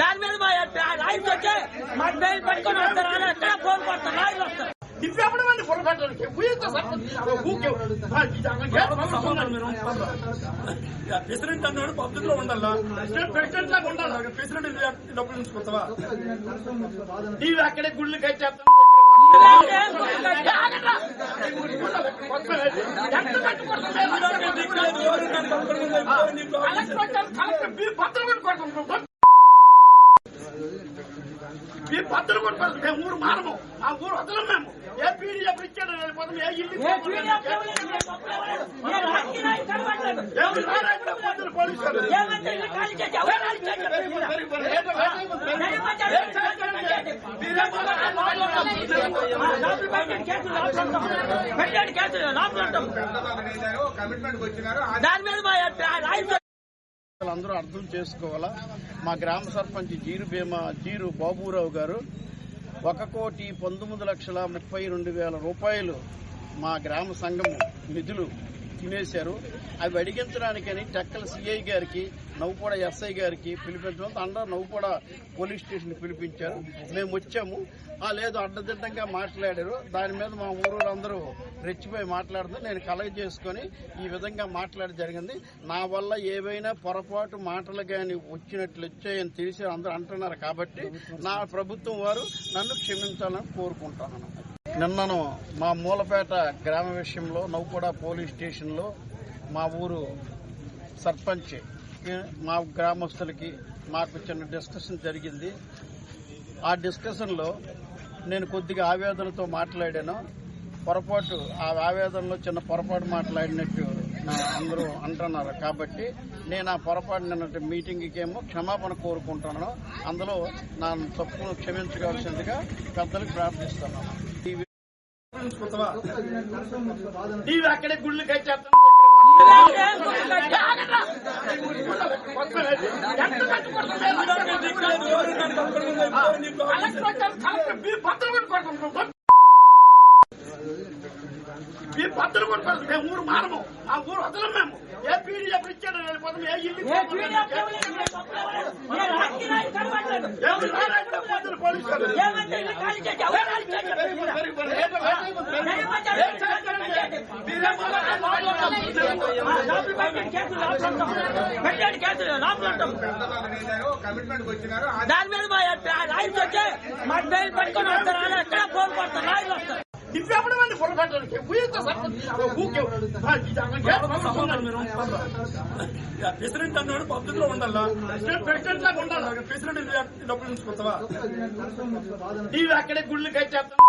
దాని మీద మా లాయర్స్ వచ్చి మా బెయిల్ పట్టుకొని వస్తారు. అని ఎక్కడ ఫోన్ కొడతారు. లాయర్లు వస్తారు. దివ్యాపడం మంది పొరపాటు ప్రెసిడెంట్ అన్నాడు పబ్లిక్లో ఉండాలా ప్రెసిడెంట్ లాగా ఉండాలా ప్రెసిడెంట్ డబ్బులు ఉంచుకుంటావా నీవు అక్కడే గుళ్ళు కట్టేస్తాను మీ పత్రం కొట్టుకోవాలి మేము ఊరు మానము ఆ ఊరు వదలం మేము. ఏ పీడి ఎప్పుడు ఇచ్చాడు వెళ్ళిపోతాం ఏ ఇల్లు పీడిఎఫ్. కమిట్మెంట్ వచ్చినారు. దాని మీద మా అందరూ అర్థం చేసుకోవాలా? మా గ్రామ సర్పంచ్ జీరు భీమా జీరు బాబురావు గారు ఒక కోటి పంతొమ్మిది లక్షల ముప్పై రెండు వేల రూపాయలు మా గ్రామ సంఘం నిధులు తినేశారు. అవి అడిగించడానికని టెక్కల సిఐ గారికి నవ్వుపూడ ఎస్ఐ గారికి పిలిపించడం అందరూ నవ్వుపూడ పోలీస్ స్టేషన్ పిలిపించారు. మేము వచ్చాము. ఆ లేదు అడ్డదిడ్డంగా మాట్లాడారు. దాని మీద మా ఊరోళ్ళందరూ రెచ్చిపోయి మాట్లాడుతూ నేను కలగ చేసుకొని ఈ విధంగా మాట్లాడి జరిగింది. నా వల్ల ఏవైనా పొరపాటు మాటలు కానీ వచ్చినట్లు వచ్చాయని తెలిసి అందరూ అంటున్నారు కాబట్టి నా ప్రభుత్వం వారు నన్ను క్షమించాలని కోరుకుంటున్నాను. నిన్నను మా మూలపేట గ్రామ విషయంలో నవ్వుపూడ పోలీస్ స్టేషన్లో మా ఊరు సర్పంచ్ మా గ్రామస్తులకి మాకు చిన్న డిస్కషన్ జరిగింది. ఆ డిస్కషన్లో నేను కొద్దిగా ఆవేదనతో మాట్లాడాను. పొరపాటు ఆ ఆవేదనలో చిన్న పొరపాటు మాట్లాడినట్టు నా అందరూ అంటున్నారు. కాబట్టి నేను ఆ పొరపాటు నిన్నటి మీటింగ్కేమో క్షమాపణ కోరుకుంటున్నాను. అందులో నా తప్పును క్షమించవలసిందిగా పెద్దలకు ప్రార్థిస్తున్నాను. నీవు అక్కడే గుళ్ళు కట్టేస్తాను. మీ పత్రం కొట్టుకోవడం కొట్టుకోవాలి మేము ఊరు మారము ఆ ఊరు వదలం మేము ఏ పీడి ఎప్పుడు ఇచ్చాడు వెళ్ళిపోతాం ఏ ఇల్లు పోలీసు పీడిఎఫ్ ఇవ్వలేదు, కేసులు కేసులు దాని మీద మా లాయర్స్ మా బెయిల్ పట్టుకొని వస్తారు అని ఎక్కడ ఫోన్ కొడతారు లాయర్లు వస్తారు మంది ప్రెసిడెంట్ అన్నాడు పద్ధతిలో ఉండాలా ప్రెసిడెంట్ లాగా ఉండాలి ప్రెసిడెంట్ డబ్బులు ఉంచుకుంటావా నీవు అక్కడే గుళ్ళు కట్టేస్తాను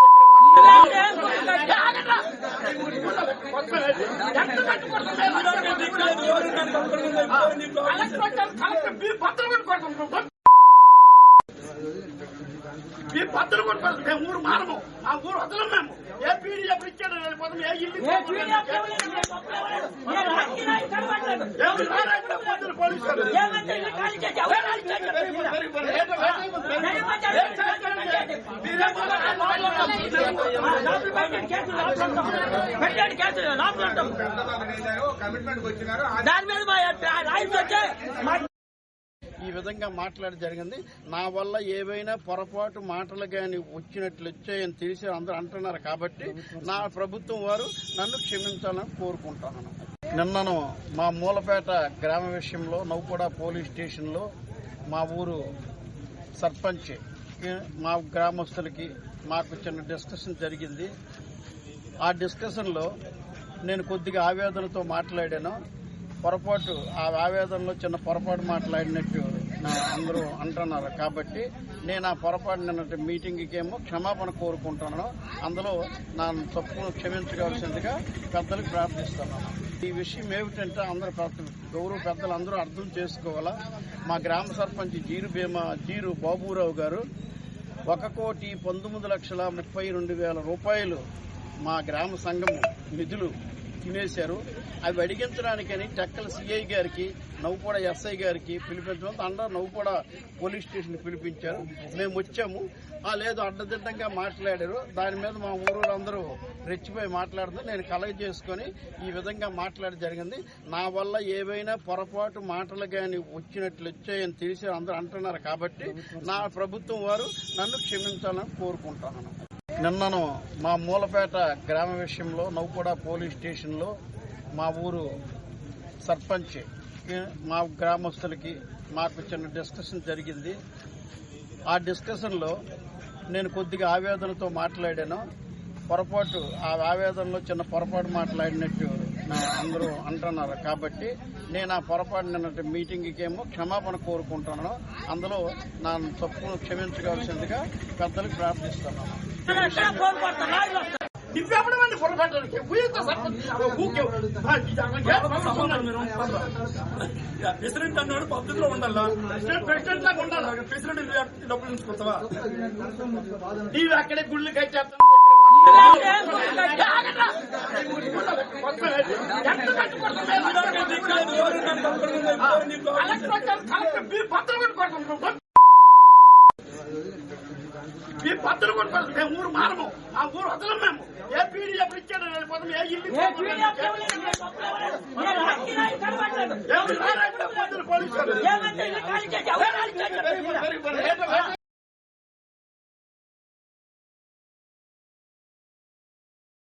మీ పత్రం కొట్టుకోవడం కొట్టుకోవాలి మేము ఊరు ఆ ఊరు వదలం మేము ఏ పీడి ఇచ్చాడు వెళ్ళిపోతాం ఏ ఇల్లు ఎవరు పోలీసులు దాని మీద ఈ విధంగా మాట్లాడి జరిగింది. నా వల్ల ఏవైనా పొరపాటు మాటలు కానీ వచ్చినట్లు వచ్చాయని తెలిసి అందరూ అంటున్నారు కాబట్టి నా ప్రభుత్వం వారు నన్ను క్షమించాలని కోరుకుంటున్నాను. నిన్నను మా మూలపేట గ్రామ విషయంలో నౌకూడ పోలీస్ స్టేషన్లో మా ఊరు సర్పంచ్ ఏ, మా గ్రామస్తులకి మాకు చిన్న డిస్కషన్ జరిగింది. ఆ డిస్కషన్లో నేను కొద్దిగా ఆవేదనతో మాట్లాడాను. పొరపాటు ఆ ఆవేదనలో చిన్న పొరపాటు మాట్లాడినట్టు అందరూ అంటున్నారు. కాబట్టి నేను ఆ పొరపాటు నిన్నటి మీటింగ్కి ఏమో క్షమాపణ కోరుకుంటున్నాను. అందులో నా తప్పును క్షమించవలసిందిగా పెద్దలకు ప్రార్థిస్తున్నాను. ఈ విషయం ఏమిటంటే అందరూ గౌరవ పెద్దలు అందరూ అర్థం చేసుకోవాలా? మా గ్రామ సర్పంచ్ జీరు భీమా జీరు బాబురావు గారు ఒక కోటి పంతొమ్మిది లక్షల ముప్పై రెండు వేల రూపాయలు మా గ్రామ సంఘం నిధులు తినేశారు. అవి అడిగించడానికని టెక్కల సిఐ గారికి నవ్వుపూడ ఎస్ఐ గారికి పిలిపించడం. అందరూ నవ్వుపూడ పోలీస్ స్టేషన్ పిలిపించారు. మేము వచ్చాము. ఆ లేదు అడ్డదిడ్డంగా మాట్లాడారు. దాని మీద మా ఊరు రెచ్చిపోయి మాట్లాడుతూ నేను కలగ చేసుకొని ఈ విధంగా మాట్లాడి జరిగింది. నా వల్ల ఏవైనా పొరపాటు మాటలు కానీ వచ్చినట్లు వచ్చాయని తెలిసి అందరూ అంటున్నారు కాబట్టి నా ప్రభుత్వం వారు నన్ను క్షమించాలని కోరుకుంటున్నాను. నిన్నను మా మూలపేట గ్రామ విషయంలో నవ్వుపూడ పోలీస్ స్టేషన్లో మా ఊరు సర్పంచ్. మా గ్రామస్తులకి మాకు చిన్న డిస్కషన్ జరిగింది. ఆ డిస్కషన్లో నేను కొద్దిగా ఆవేదనతో మాట్లాడాను. పొరపాటు ఆ ఆవేదనలో చిన్న పొరపాటు మాట్లాడినట్టు అందరూ అంటున్నారు. కాబట్టి నేను ఆ పొరపాటు నిన్నటి మీటింగ్కి ఏమో క్షమాపణ కోరుకుంటున్నాను. అందులో నా తప్పును క్షమించవలసిందిగా పెద్దలకు ప్రార్థిస్తున్నాను. వస్తారు నువ్వెప్పుడు మంది పొరపాటు ఊరితో ప్రెసిడెంట్ అన్నాడు పద్ధతిలో ఉండాలా ప్రెసిడెంట్ లాగా ఉండాలి ప్రెసిడెంట్ డబ్బులు ఉంచుకుంటావా నీవు అక్కడే గుళ్ళు కట్టేస్తాను మీరు పత్రం కొట్టుకోవడం మీరు పత్రం కొట్టుకోవాలి మేము ఊరు మారము ఆ ఊరు వదలం మేము ఏ పీడీ ఎప్పుడు ఇచ్చాడు వెళ్ళిపోతాం ఏ ఇల్లు ఏ పీడిఎఫ్ ఇవ్వలేదు, ఏ పప్పులు ఇవ్వలేదు. నేను రాజకీయాలు కనబడలేదు. ఎవరు రాలేదు, పోలీసులు.